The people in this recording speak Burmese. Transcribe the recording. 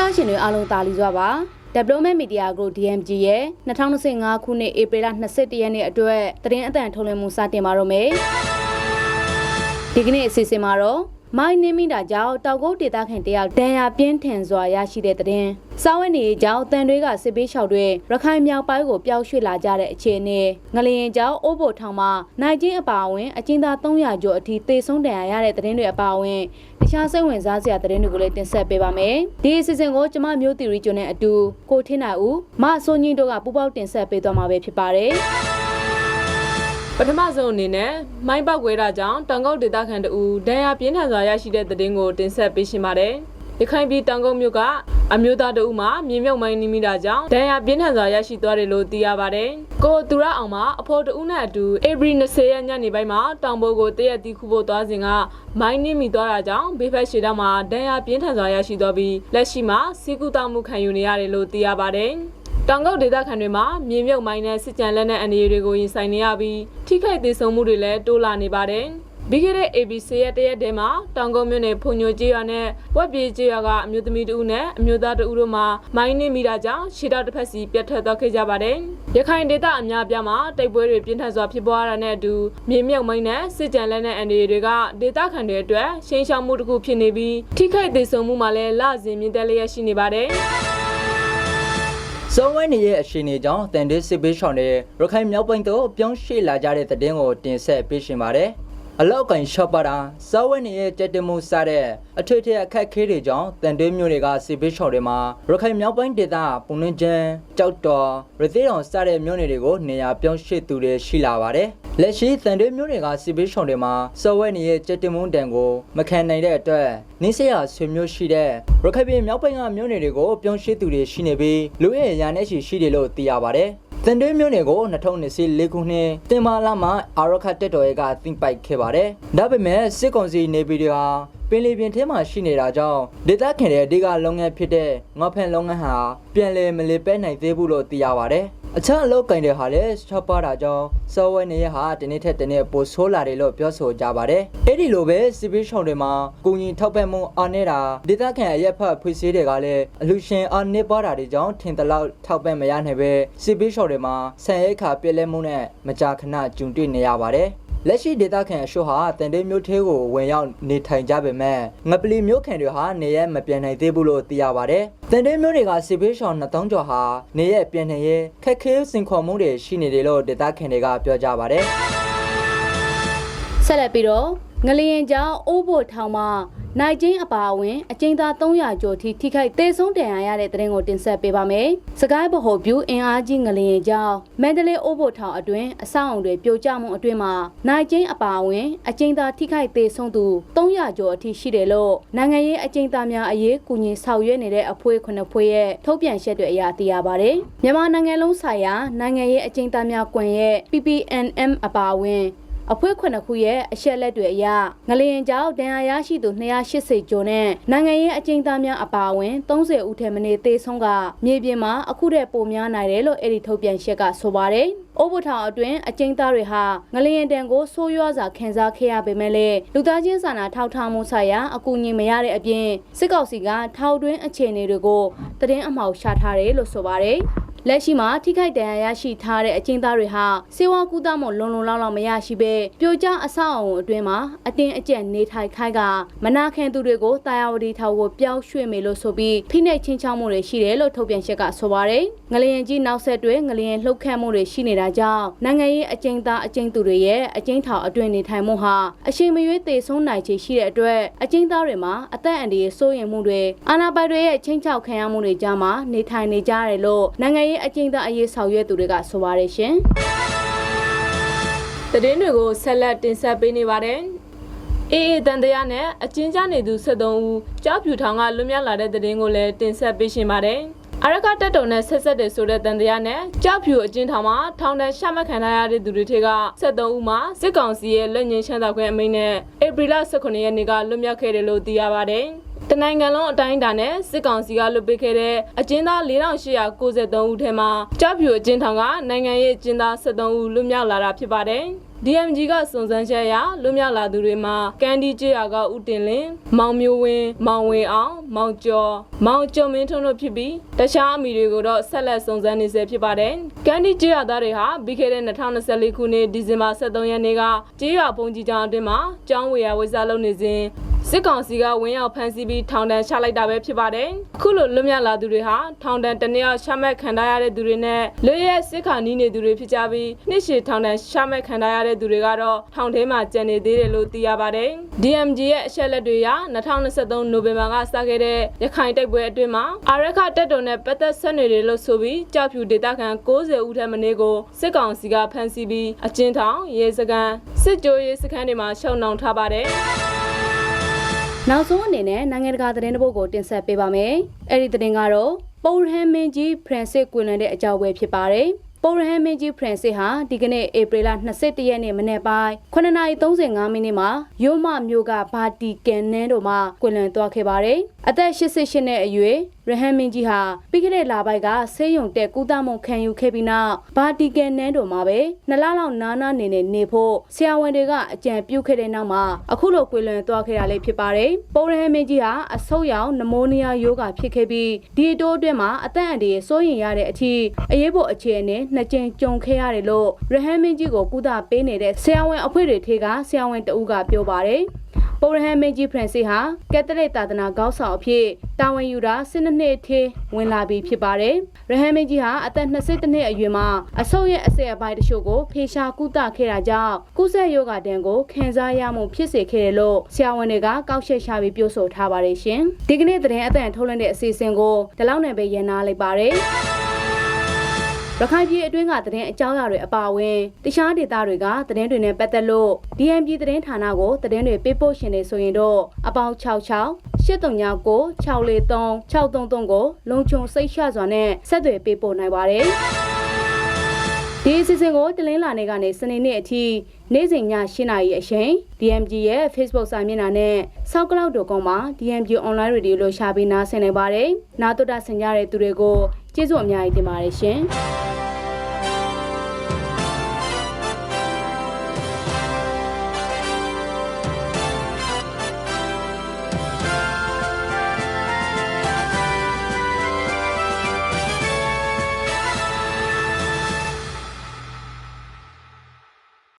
သားရှင်တွေအားလုံးတာလီစွာပါ Development Media Group DMG ရဲ့2025ခုနှစ်ဧပြီလ21ရက်နေ့အတွက်သတင်းအသံထုတ်လွှင့်မှုစတင်ပါတော့မယ်။ဒီကနေ့အစီအစဉ်မှာတော့ မိုင်းနေမိတာကြောင့်တောက်ကုတ်ဒေသခံတယောက်ဒဏ်ရာပြင်းထန်စွာရရှိတဲ့တဲ့င်း။စားဝတ်နေရေးကြောင့်တန်တွေကစစ်ပေးလျှောက်တွေရခိုင်မြောက်ပိုင်းကိုပျောက်ရွှေ့လာကြတဲ့အခြေအနေငလျင်ကြောင့်အိုးဘိုထောင်မှာနိုင်ချင်းအပါအဝင်အကျဉ်းသား300ကျော်အထိသေဆုံးဒဏ်ရာရတဲ့တဲ့င်းတွေအပါအဝင်တခြားစိတ်ဝင်စားစရာသတင်းတွေကိုလည်းတင်ဆက်ပေးပါမယ်။ဒီအစီအစဉ်ကိုကျမမျိုးတီရီကျွန်းနဲ့အတူကိုထင်းနိုင်ဦးမဆိုညင်းတို့ကပူပေါက်တင်ဆက်ပေးသွားမှာပဲဖြစ်ပါတယ်။ ပထမဆုံးအနေနဲ့မိုင်းပောက်ကွဲတာကြောင့်တောင်ကုတ်ဒေသခံတအူဒဏ်ရာပြင်းထန်စွာရရှိတဲ့သတင်းကိုတင်ဆက်ပေးရှင်ပါတယ်။ရခိုင်ပြည်တောင်ကုတ်မြို့ကအမျိုးသားတအူမှာမြေမြုပ်မိုင်းနိမိတာကြောင့်ဒဏ်ရာပြင်းထန်စွာရရှိသွားတယ်လို့သိရပါတယ်။ကိုသူရအောင်မှာအဖိုးတအူနဲ့အတူဧပြီ20ရက်ညနေပိုင်းမှာတောင်ပေါ်ကိုတရက်တီးခုဖို့သွားစဉ်ကမိုင်းနိမိသွားတာကြောင့်ဘေးဖက်ရှေတောင်မှာဒဏ်ရာပြင်းထန်စွာရရှိသွားပြီးလက်ရှိမှာစီကူတောင်မှုခံယူနေရတယ်လို့သိရပါတယ်။ တောင်ကုတ်ဒေသခံတွေမှာမြေမြုပ်မိုင်းနဲ့စစ်ကြံလက်နဲ့အနေတွေကိုရင်ဆိုင်နေရပြီးထိခိုက်သေးဆုံးမှုတွေလည်းတိုးလာနေပါတယ်။ပြီးခဲ့တဲ့ ABC ရဲ့တရက်တည်းမှာတောင်ကုတ်မြို့နယ်ဖုန်ညိုကျေးရွာနဲ့ဝက်ပြေးကျေးရွာကအမျိုးသမီးတဦးနဲ့အမျိုးသားတဦးတို့မှာမိုင်းနင်းမိတာကြောင့်ရှေ့တော်တစ်ဖက်စီပြတ်ထွက်သွားခဲ့ကြပါတယ်။ရခိုင်ဒေသအများအပြားမှာတိုက်ပွဲတွေပြင်းထန်စွာဖြစ်ပွားရတဲ့တဲ့အတူမြေမြုပ်မိုင်းနဲ့စစ်ကြံလက်နဲ့အနေတွေကဒေသခံတွေအတွက်ရှင်းရှောင်းမှုတစ်ခုဖြစ်နေပြီးထိခိုက်သေးဆုံးမှုမှာလည်းလစဉ်မြင့်တက်လျက်ရှိနေပါတယ်။ စုံဝဲနေရဲ့အရှင်နေကြောင့်တန်တေးစစ်ပေးဆောင်တဲ့ရခိုင်မြောက်ပိုင်းသို့ပြောင်းရွှေ့လာကြတဲ့တဲ့တင်ကိုတင်ဆက်ပေးရှင်ပါတယ်။ အလောက်ကန်ရှော့ပါတာစောဝဲနေရဲ့တက်တမှုစတဲ့အထွေထွေအခက်ခဲတွေကြောင့်တန်တေးမျိုးတွေကစစ်ပေးဆောင်တွေမှာရခိုင်မြောက်ပိုင်းဒေသပုံနှင်းချမ်းကြောက်တော်ရသေးတော်စတဲ့မျိုးနယ်တွေကိုနေရာပြောင်းရွှေ့သူတွေရှိလာပါတယ်။လက်ရှိတန်တေးမျိုးတွေကစစ်ပေးဆောင်တွေမှာစောဝဲနေရဲ့တက်တမှုတန်ကိုမခံနိုင်တဲ့အတွက်နင်းစရာဆွေမျိုးရှိတဲ့ရခိုင်ပြည်မြောက်ပိုင်းကမျိုးနယ်တွေကိုပြောင်းရွှေ့သူတွေရှိနေပြီးလူရဲ့ရာနဲ့ရှိရှိတယ်လို့သိရပါတယ်။ တန်တွဲမျိုးနယ်ကို2024ခုနှစ်တင်မာလာမှာအာရခတ်တက်တော်ရဲ့ကသိမ့်ပိုက်ခဲ့ပါတယ်။ဒါပေမဲ့စစ်ကောင်စီနေပြည်တော်ဟာပင်လီပြင်ထဲမှာရှိနေတာကြောင့်ဒေသခံတွေအဓိကလုပ်ငန်းဖြစ်တဲ့ငေါဖန်လုပ်ငန်းဟာပြန်လည်မလည်ပဲနိုင်သေးဘူးလို့သိရပါတယ်။ အခြားအလုပ်ကင်တွေဟာလည်းချော့ပါတာကြောင့်စောဝဲနေရဟာတနေ့ထက်တနေ့ပိုဆိုးလာတယ်လို့ပြောဆိုကြပါတယ်။အဲ့ဒီလိုပဲစစ်ပေးရှောင်းတွေမှာကုညီထောက်ပံ့မှုအားနေတာဒေသခံအရက်ဖတ်ဖွေးစည်းတွေကလည်းအလူရှင်အားနစ်ပါတာတွေကြောင့်ထင်တလောက်ထောက်ပံ့မရနိုင်ပဲစစ်ပေးရှောင်းတွေမှာဆန်ရိတ်ခါပြည့်လဲမှုနဲ့မကြာခဏကြုံတွေ့နေရပါတယ်။ လက်ရှိဒေသခံအရှို့ဟာတန်တေးမျိုးသေးကိုဝင်ရောက်နေထိုင်ကြပေမဲ့ငပလီမျိုးခံတွေဟာနေရက်မပြန်နိုင်သေးဘူးလို့သိရပါတယ်။တန်တေးမျိုးတွေကစစ်ပေးရှောင်း2000ကျော်ဟာနေရက်ပြန်နိုင်ရဲ့ခက်ခဲစင်ခေါ်မှုတွေရှိနေတယ်လို့ဒေသခံတွေကပြောကြပါတယ်။ဆက်လက်ပြီးတော့ ငလျင်ကြောင့်အိုးဘိုထောင်မှာနိုင်ချင်းအပါအဝင်အကျဉ်းသား300ကျော်ထိထိခိုက်သေဆုံးဒဏ်ရာရတဲ့တဲ့ရင်ကိုတင်ဆက်ပေးပါမယ်။စကိုင်းဗဟိုဗျူအင်အားကြီးငလျင်ကြောင့်မန္တလေးအိုးဘိုထောင်အတွင်းအဆောက်အုံတွေပြိုကျမှုအတွင်းမှာနိုင်ချင်းအပါအဝင်အကျဉ်းသားထိခိုက်သေဆုံးသူ300ကျော်အထိရှိတယ်လို့နိုင်ငံရေးအကျဉ်းသားများအရေးကူညီဆောင်ရွက်နေတဲ့အဖွဲ့ခုနှစ်ဖွဲ့ရဲ့ထုတ်ပြန်ချက်တွေအရသိရပါတယ်။မြန်မာနိုင်ငံလုံးဆိုင်ရာနိုင်ငံရေးအကျဉ်းသားများကွန်ရက် PPNM အပါအဝင် အဖွဲ့ခုနှစ်ခုရဲ့အချက်လက်တွေအရငလျင်ကြောင့်ဒဏ်ရာရရှိသူ280ကျော်နဲ့နိုင်ငံရေးအကျဉ်းသားများအပါအဝင်30ဦးထက်မနည်းသေဆုံးကမြေပြင်မှာအခုတည်းပိုများနိုင်တယ်လို့အဲ့ဒီထုတ်ပြန်ချက်ကဆိုပါတယ်။အိုးဘထောင်အတွင်းအကျဉ်းသားတွေဟာငလျင်တန်ကိုဆိုးရွားစွာခံစားခဲ့ရပေမဲ့လည်းလူသားချင်းစာနာထောက်ထားမှုဆိုင်ရာအကူအညီမရတဲ့အပြင်စစ်ကောင်စီကထောက်တွင်းအခြေအနေတွေကိုတည်င်းအမှောက်ရှာထားတယ်လို့ဆိုပါတယ်။ လက်ရှိမှာထိခိုက်ဒဏ်ရာရရှိထားတဲ့အကျဉ်းသားတွေဟာစေဝါကူးသားမှုလုံလုံလောက်လောက်မရရှိပဲပြိုကျအဆောက်အုံအတွင်းမှာအတင်းအကျပ်နေထိုင်ခိုင်းကမနာခံသူတွေကိုတာယာဝတီထောင်ကိုပြောင်းရွှေ့မယ်လို့ဆိုပြီးဖိနှိပ်ချင်းချောင်းမှုတွေရှိတယ်လို့ထုတ်ပြန်ချက်ကဆိုပါတယ်။ငလျင်ကြီးနောက်ဆက်တွဲငလျင်လှုပ်ခတ်မှုတွေရှိနေတာကြောင့်နိုင်ငံရေးအကျဉ်းသားအကျဉ်းသူတွေရဲ့အကျဉ်းထောင်အတွင်းနေထိုင်မှုဟာအရှိန်မရွေးသေဆုံးနိုင်ခြေရှိတဲ့အတွက်အကျဉ်းသားတွေမှာအသက်အန္တရာယ်စိုးရိမ်မှုတွေအာဏာပိုင်တွေရဲ့ချင်းချောက်ခံရမှုတွေကြားမှာနေထိုင်နေကြရတယ်လို့နိုင်ငံရေးအကျဉ်းသားအရေးဆောင်ရွက်သူတွေကဆိုပါတယ်ရှင်။သတင်းတွေကိုဆက်လက်တင်ဆက်ပေးနေပါတယ်။အေးအေးတန်တရားနဲ့အချင်းကြားနေသူ73ဦးကြောက်ဖြူထောင်ကလွတ်မြောက်လာတဲ့သတင်းကိုလည်းတင်ဆက်ပေးရှင်ပါတယ်။အရကတက်တုံနဲ့ဆက်ဆက်တဲ့ဆိုတဲ့တန်တရားနဲ့ကြောက်ဖြူအချင်းထောင်မှာထောင်ဒဏ်ရှမှတ်ခံထားရတဲ့သူတွေထဲက73ဦးမှာစစ်ကောင်စီရဲ့လက်ညှိချမ်းသာခွင့်အမိန့်နဲ့ဧပြီလ18ရက်နေ့ကလွတ်မြောက်ခဲ့တယ်လို့သိရပါတယ်။တ နိုင်ငံလုံးအတိုင်းအတာနဲ့စစ်ကောင်စီကလွတ်ပေးခဲ့တဲ့အကျဉ်းသား4893ဦးထဲမှာကြောက်ဖြူအကျဉ်းထောင်ကနိုင်ငံရေးအကျဉ်းသား73ဦးလွတ်မြောက်လာတာဖြစ်ပါတယ်။ DMG ကစုံစမ်းချက်အရလွတ်မြောက်လာသူတွေမှာကန်ဒီကျေးရွာကဦးတင်လင်းမောင်မျိုးဝင်းမောင်ဝင်းအောင်မောင်ကျော်မောင်ကျော်မင်းထွန်းတို့ဖြစ်ပြီးတခြားအမိတွေကိုတော့ဆက်လက်စုံစမ်းနေဆဲဖြစ်ပါတယ်။ကန်ဒီကျေးရွာသားတွေဟာပြီးခဲ့တဲ့2024ခုနှစ်ဒီဇင်ဘာ23ရက်နေ့ကကျေးရွာဘုံကြီးကျောင်းအတွင်းမှာကျောင်းဝေယဝေစာလုပ်နေစဉ် စစ်ကောင်စီကဝင်းရောက်ဖမ်းဆီးပြီးထောင်ဒဏ်ချလိုက်တာပဲဖြစ်ပါတယ်။အခုလိုလွတ်မြောက်လာသူတွေဟာထောင်ဒဏ်တစ်နှစ်အောင်ချမှတ်ခံထားရတဲ့သူတွေနဲ့လွတ်ရက်စစ်ခါနီးနေသူတွေဖြစ်ကြပြီးနှစ်ရှည်ထောင်ဒဏ်ချမှတ်ခံထားရတဲ့သူတွေကတော့ထောင်ထဲမှာကျန်နေသေးတယ်လို့သိရပါတယ်။ DMG ရဲ့အချက်လက်တွေအရ2023နိုဝင်ဘာကစခဲ့တဲ့ရခိုင်တိုက်ပွဲအတွင်းမှာအာရခတက်တော်နဲ့ပတ်သက်ဆက်နွယ်တယ်လို့ဆိုပြီးကြောက်ဖြူဒေသခံ90ဦးထက်မနည်းကိုစစ်ကောင်စီကဖမ်းဆီးပြီးအကျဉ်းထောင်ရဲစခန်းစစ်ကြိုးရေးစခန်းတွေမှာရှောင်နှောင်ထားပါတယ်။ နောက်ဆုံးအနေနဲ့နိုင်ငံတကာသတင်းတစ်ပုဒ်ကိုတင်ဆက်ပေးပါမယ်။အဲ့ဒီသတင်းကတော့ပုပ်ရဟန်းမင်းကြီးဖရန်စစ်ကွင်လန်တဲ့အကြောင်းပဲဖြစ်ပါတယ်။ပုပ်ရဟန်းမင်းကြီးဖရန်စစ်ဟာဒီကနေ့ဧပြီလ22ရက်နေ့မနေ့ပိုင်း9:35မိနစ်မှာရိုးမမြို့ကဘာတီကန်နန်းတို့မှာကွင်လန်သွားခဲ့ပါတယ်။အသက်88နှစ်အရွယ် ရဟန်းမင်းကြီးဟာပြီးခဲ့တဲ့လပိုက်ကဆေးရုံတက်ကုသမှုခံယူခဲ့ပြီးနောက်ဘာတီကန်နန်းတို့မှာပဲနှစ်လလောက်နားနားနေနေနေဖို့ဆရာဝန်တွေကအကြံပြုခဲ့တဲ့နောက်မှာအခုလိုကွေလွန်သွားခဲ့တာလေးဖြစ်ပါတယ်။ပုံရဟန်းမင်းကြီးဟာအဆုတ်ရောင်နမိုးနီးယားရောဂါဖြစ်ခဲ့ပြီးဒီအတိုးအတွင်းမှာအသက်အန္တရာယ်စိုးရိမ်ရတဲ့အထိအရေးပေါ်အခြေအနေနှစ်ကြိမ်ကြုံခဲ့ရတယ်လို့ရဟန်းမင်းကြီးကိုကုသပေးနေတဲ့ဆရာဝန်အဖွဲ့တွေထေကဆရာဝန်တဦးကပြောပါတယ်။ ပုရဟန်မင်းကြီးဖရန်စစ်ဟာကက်သလစ်သာသနာခေါင်းဆောင်အဖြစ်တာဝန်ယူတာ12နှစ်ထိဝင်လာပြီးဖြစ်ပါတယ်။ရဟန်မင်းကြီးဟာအသက်22နှစ်အရွယ်မှာအဆုတ်ရဲ့အဆယ်အပိုင်းတချို့ကိုဖေရှာကုသခဲ့တာကြောင့်ကုသယောဂတန်ကိုခံစားရမှုဖြစ်စေခဲ့တယ်လို့ဆရာဝန်တွေကကောက်ချက်ချပြီးပြောဆိုထားပါတယ်ရှင်။ဒီကနေ့သတင်းအသံထုတ်လွှင့်တဲ့အစီအစဉ်ကိုဒီလောက်နဲ့ပဲရန်နာလိုက်ပါတယ်။ ရခိုင်ပြည်အတွင်းကသတင်းအကြောင်းအရာတွေအပါအဝင်တခြားဒေသတွေကသတင်းတွေနဲ့ပတ်သက်လို့ DMB သတင်းဌာနကိုသတင်းတွေပေးပို့ရှင်နေဆိုရင်တော့အပေါင်း66 8396 643 633ကိုလုံခြုံစိတ်ချစွာနဲ့ဆက်သွယ်ပေးပို့နိုင်ပါတယ်။ဒီအစီအစဉ်ကိုတလင်းလာနေကနေစနေနေ့အထိနေ့စဉ်ည7:00နာရီအချိန် DMG ရဲ့ Facebook စာမျက်နှာနဲ့ SoundCloud.com မှာ DMG Online Radio လို့ရှာပြီးနားဆင်နိုင်ပါတယ်။နားတော်တာဆင်ကြတဲ့သူတွေကို ကျေးဇူးအများကြီးတင်ပါတယ်ရှင်။